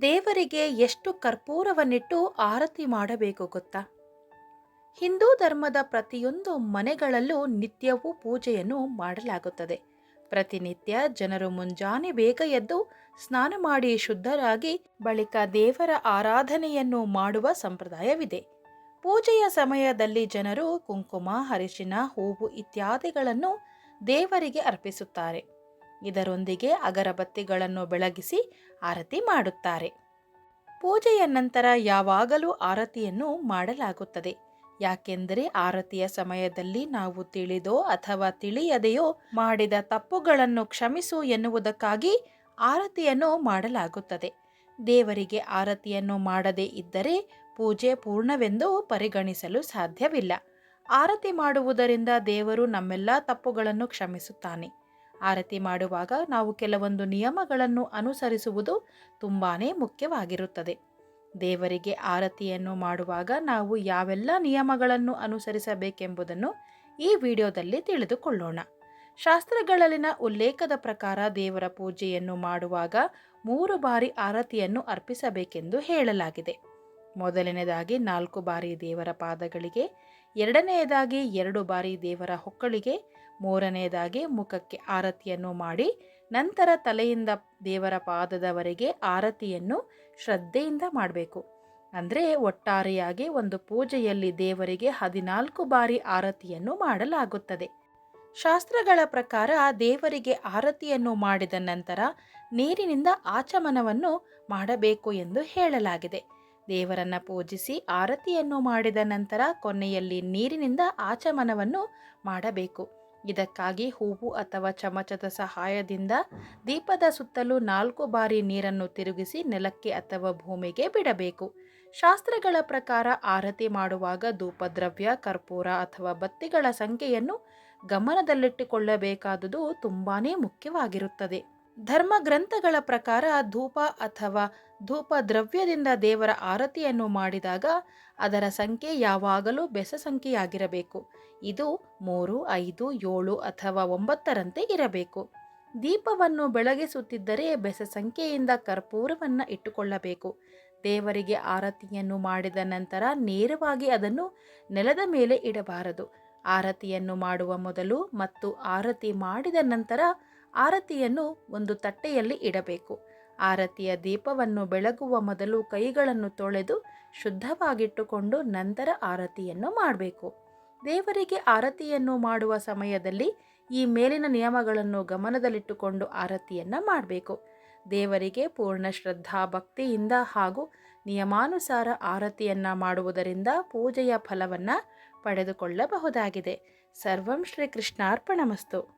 ದೇವರಿಗೆ ಎಷ್ಟು ಕರ್ಪೂರವನ್ನಿಟ್ಟು ಆರತಿ ಮಾಡಬೇಕು ಗೊತ್ತಾ? ಹಿಂದೂ ಧರ್ಮದ ಪ್ರತಿಯೊಂದು ಮನೆಗಳಲ್ಲೂ ನಿತ್ಯವೂ ಪೂಜೆಯನ್ನು ಮಾಡಲಾಗುತ್ತದೆ. ಪ್ರತಿನಿತ್ಯ ಜನರು ಮುಂಜಾನೆ ಬೇಗ ಎದ್ದು ಸ್ನಾನ ಮಾಡಿ ಶುದ್ಧರಾಗಿ ಬಳಿಕ ದೇವರ ಆರಾಧನೆಯನ್ನು ಮಾಡುವ ಸಂಪ್ರದಾಯವಿದೆ. ಪೂಜೆಯ ಸಮಯದಲ್ಲಿ ಜನರು ಕುಂಕುಮ, ಅರಿಶಿನ, ಹೂವು ಇತ್ಯಾದಿಗಳನ್ನು ದೇವರಿಗೆ ಅರ್ಪಿಸುತ್ತಾರೆ. ಇದರೊಂದಿಗೆ ಅಗರಬತ್ತಿಗಳನ್ನು ಬೆಳಗಿಸಿ ಆರತಿ ಮಾಡುತ್ತಾರೆ. ಪೂಜೆಯ ನಂತರ ಯಾವಾಗಲೂ ಆರತಿಯನ್ನು ಮಾಡಲಾಗುತ್ತದೆ. ಯಾಕೆಂದರೆ ಆರತಿಯ ಸಮಯದಲ್ಲಿ ನಾವು ತಿಳಿದೋ ಅಥವಾ ತಿಳಿಯದೆಯೋ ಮಾಡಿದ ತಪ್ಪುಗಳನ್ನು ಕ್ಷಮಿಸು ಎನ್ನುವುದಕ್ಕಾಗಿ ಆರತಿಯನ್ನು ಮಾಡಲಾಗುತ್ತದೆ. ದೇವರಿಗೆ ಆರತಿಯನ್ನು ಮಾಡದೇ ಇದ್ದರೆ ಪೂಜೆ ಪೂರ್ಣವೆಂದು ಪರಿಗಣಿಸಲು ಸಾಧ್ಯವಿಲ್ಲ. ಆರತಿ ಮಾಡುವುದರಿಂದ ದೇವರು ನಮ್ಮೆಲ್ಲ ತಪ್ಪುಗಳನ್ನು ಕ್ಷಮಿಸುತ್ತಾನೆ. ಆರತಿ ಮಾಡುವಾಗ ನಾವು ಕೆಲವೊಂದು ನಿಯಮಗಳನ್ನು ಅನುಸರಿಸುವುದು ತುಂಬಾ ಮುಖ್ಯವಾಗಿರುತ್ತದೆ. ದೇವರಿಗೆ ಆರತಿಯನ್ನು ಮಾಡುವಾಗ ನಾವು ಯಾವೆಲ್ಲ ನಿಯಮಗಳನ್ನು ಅನುಸರಿಸಬೇಕೆಂಬುದನ್ನು ಈ ವಿಡಿಯೋದಲ್ಲಿ ತಿಳಿದುಕೊಳ್ಳೋಣ. ಶಾಸ್ತ್ರಗಳಲ್ಲಿನ ಉಲ್ಲೇಖದ ಪ್ರಕಾರ ದೇವರ ಪೂಜೆಯನ್ನು ಮಾಡುವಾಗ ಮೂರು ಬಾರಿ ಆರತಿಯನ್ನು ಅರ್ಪಿಸಬೇಕೆಂದು ಹೇಳಲಾಗಿದೆ. ಮೊದಲನೇದಾಗಿ ನಾಲ್ಕು ಬಾರಿ ದೇವರ ಪಾದಗಳಿಗೆ ಎರಡನೆಯದಾಗಿ ಎರಡು ಬಾರಿ ದೇವರ ಹೊಕ್ಕಳಿಗೆ, ಮೂರನೆಯದಾಗಿ ಮುಖಕ್ಕೆ ಆರತಿಯನ್ನು ಮಾಡಿ, ನಂತರ ತಲೆಯಿಂದ ದೇವರ ಪಾದದವರೆಗೆ ಆರತಿಯನ್ನು ಶ್ರದ್ಧೆಯಿಂದ ಮಾಡಬೇಕು. ಅಂದರೆ ಒಟ್ಟಾರೆಯಾಗಿ ಒಂದು ಪೂಜೆಯಲ್ಲಿ ದೇವರಿಗೆ ಹದಿನಾಲ್ಕು ಬಾರಿ ಆರತಿಯನ್ನು ಮಾಡಲಾಗುತ್ತದೆ. ಶಾಸ್ತ್ರಗಳ ಪ್ರಕಾರ ದೇವರಿಗೆ ಆರತಿಯನ್ನು ಮಾಡಿದ ನಂತರ ನೀರಿನಿಂದ ಆಚಮನವನ್ನು ಮಾಡಬೇಕು ಎಂದು ಹೇಳಲಾಗಿದೆ. ದೇವರನ್ನ ಪೂಜಿಸಿ ಆರತಿಯನ್ನು ಮಾಡಿದ ನಂತರ ಕೊನೆಯಲ್ಲಿ ನೀರಿನಿಂದ ಆಚಮನವನ್ನು ಮಾಡಬೇಕು. ಇದಕ್ಕಾಗಿ ಹೂವು ಅಥವಾ ಚಮಚದ ಸಹಾಯದಿಂದ ದೀಪದ ಸುತ್ತಲೂ ನಾಲ್ಕು ಬಾರಿ ನೀರನ್ನು ತಿರುಗಿಸಿ ನೆಲಕ್ಕೆ ಅಥವಾ ಭೂಮಿಗೆ ಬಿಡಬೇಕು. ಶಾಸ್ತ್ರಗಳ ಪ್ರಕಾರ ಆರತಿ ಮಾಡುವಾಗ ಧೂಪದ್ರವ್ಯ, ಕರ್ಪೂರ ಅಥವಾ ಬತ್ತಿಗಳ ಸಂಖ್ಯೆಯನ್ನು ಗಮನದಲ್ಲಿಟ್ಟುಕೊಳ್ಳಬೇಕಾದುದು ತುಂಬಾ ಮುಖ್ಯವಾಗಿರುತ್ತದೆ. ಧರ್ಮ ಗ್ರಂಥಗಳ ಪ್ರಕಾರ ಧೂಪ ಅಥವಾ ಧೂಪ ದ್ರವ್ಯದಿಂದ ದೇವರ ಆರತಿಯನ್ನು ಮಾಡಿದಾಗ ಅದರ ಸಂಖ್ಯೆ ಯಾವಾಗಲೂ ಬೆಸ ಸಂಖ್ಯೆಯಾಗಿರಬೇಕು. ಇದು ಮೂರು, ಐದು, ಏಳು ಅಥವಾ ಒಂಬತ್ತರಂತೆ ಇರಬೇಕು. ದೀಪವನ್ನು ಬೆಳಗಿಸುತ್ತಿದ್ದರೆ ಬೆಸ ಸಂಖ್ಯೆಯಿಂದ ಕರ್ಪೂರವನ್ನು ಇಟ್ಟುಕೊಳ್ಳಬೇಕು. ದೇವರಿಗೆ ಆರತಿಯನ್ನು ಮಾಡಿದ ನಂತರ ನೇರವಾಗಿ ಅದನ್ನು ನೆಲದ ಮೇಲೆ ಇಡಬಾರದು. ಆರತಿಯನ್ನು ಮಾಡುವ ಮೊದಲು ಮತ್ತು ಆರತಿ ಮಾಡಿದ ನಂತರ ಆರತಿಯನ್ನು ಒಂದು ತಟ್ಟೆಯಲ್ಲಿ ಇಡಬೇಕು. ಆರತಿಯ ದೀಪವನ್ನು ಬೆಳಗುವ ಮೊದಲು ಕೈಗಳನ್ನು ತೊಳೆದು ಶುದ್ಧವಾಗಿಟ್ಟುಕೊಂಡು ನಂತರ ಆರತಿಯನ್ನು ಮಾಡಬೇಕು. ದೇವರಿಗೆ ಆರತಿಯನ್ನು ಮಾಡುವ ಸಮಯದಲ್ಲಿ ಈ ಮೇಲಿನ ನಿಯಮಗಳನ್ನು ಗಮನದಲ್ಲಿಟ್ಟುಕೊಂಡು ಆರತಿಯನ್ನು ಮಾಡಬೇಕು. ದೇವರಿಗೆ ಪೂರ್ಣ ಶ್ರದ್ಧಾ ಭಕ್ತಿಯಿಂದ ಹಾಗೂ ನಿಯಮಾನುಸಾರ ಆರತಿಯನ್ನು ಮಾಡುವುದರಿಂದ ಪೂಜೆಯ ಫಲವನ್ನು ಪಡೆದುಕೊಳ್ಳಬಹುದಾಗಿದೆ. ಸರ್ವಂ ಶ್ರೀ ಕೃಷ್ಣಾರ್ಪಣಮಸ್ತು